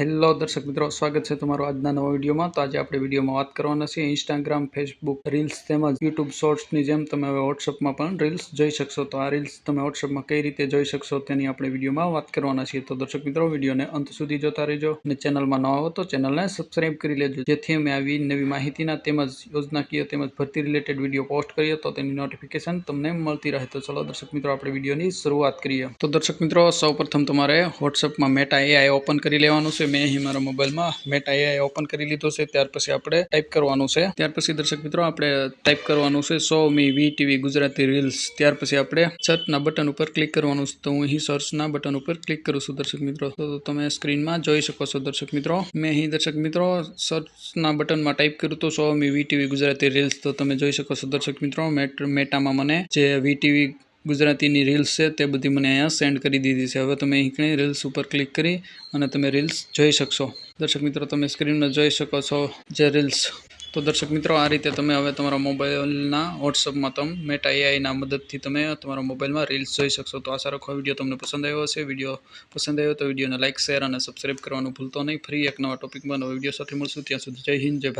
Hello દર્શક મિત્રો, સ્વાગત છે તમારું આજના નવા વિડીયોમાં. તો આજે આપણે વિડીયોમાં વાત કરવાના છીએ ઇન્સ્ટાગ્રામ ફેસબુક રીલ્સ તેમજ યુટ્યુબ શોર્ટ્સની જેમ તમે હવે વોટ્સઅપમાં પણ રીલ્સ જોઈ શકશો. તો આ રીલ્સ તમે વોટ્સઅપમાં કઈ રીતે જોઈ શકશો તેની આપણે વિડીયોમાં વાત કરવાના છીએ. તો દર્શક મિત્રો, વિડીયોને અંત સુધી જોતા રહેજો અને ચેનલમાં નવા હો તો ચેનલને સબસ્ક્રાઇબ કરી લેજો. જેથી અમે આવી નવી માહિતીના તેમજ યોજનાકીય તેમજ ભરતી રિલેટેડ વીડિયો પોસ્ટ કરીએ તો તેની નોટિફિકેશન તમને મળતી રહે. તો ચલો દર્શક મિત્રો, આપણે વિડીયોની શરૂઆત કરીએ. તો દર્શક મિત્રો, સૌપ્રથમ તમારે વોટ્સઅપમાં મેટા એઆઈ ઓપન કરી લેવાનું છે. મેં અહીં મારા મોબાઈલમાં મેટા એઆઈ ઓપન કરી લીધો છે. ત્યાર પછી આપણે ટાઈપ કરવાનું છે. ત્યાર પછી દર્શક મિત્રો, આપણે ટાઈપ કરવાનું છે so me we TV Gujarati reels ત્યાર પછી આપણે સર્ચના બટન ઉપર ક્લિક કરવાનું છે. તો હું અહીં સર્ચના બટન ઉપર ક્લિક કરું છું દર્શક મિત્રો. તો તમે સ્ક્રીનમાં જોઈ શકો છો દર્શક મિત્રો. મેં અહીં દર્શક મિત્રો સર્ચના બટનમાં ટાઈપ કર્યું તો so me we TV Gujarati reels તો તમે જોઈ શકો છો દર્શક મિત્રો, મેટ, મેટામાં મને જે વી ટીવી ગુજરાતીની રીલ્સ છે તે બધી મને અહીંયા સેન્ડ કરી દીધી છે. હવે તમે અહીં રીલ્સ ઉપર ક્લિક કરી અને તમે રીલ્સ જોઈ શકશો. દર્શક મિત્રો, તમે સ્ક્રીનમાં જોઈ શકો છો જે રીલ્સ. તો દર્શક મિત્રો, આ રીતે તમે હવે તમારા મોબાઈલના વોટ્સઅપમાં તમે મેટા એઆઈના મદદથી તમે તમારા મોબાઈલમાં રીલ્સ જોઈ શકશો. તો આશા રાખો વીડિયો તમને પસંદ આવ્યો હશે. વીડિયો પસંદ આવ્યો તો વિડીયોને લાઇક શેર અને સબસ્ક્રાઈબ કરવાનું ભૂલતો નહીં. ફરી એક નવા ટોપિકમાં નવા વીડિયો સાથે મળશું. ત્યાં સુધી જય હિન્દ, જય ભારત.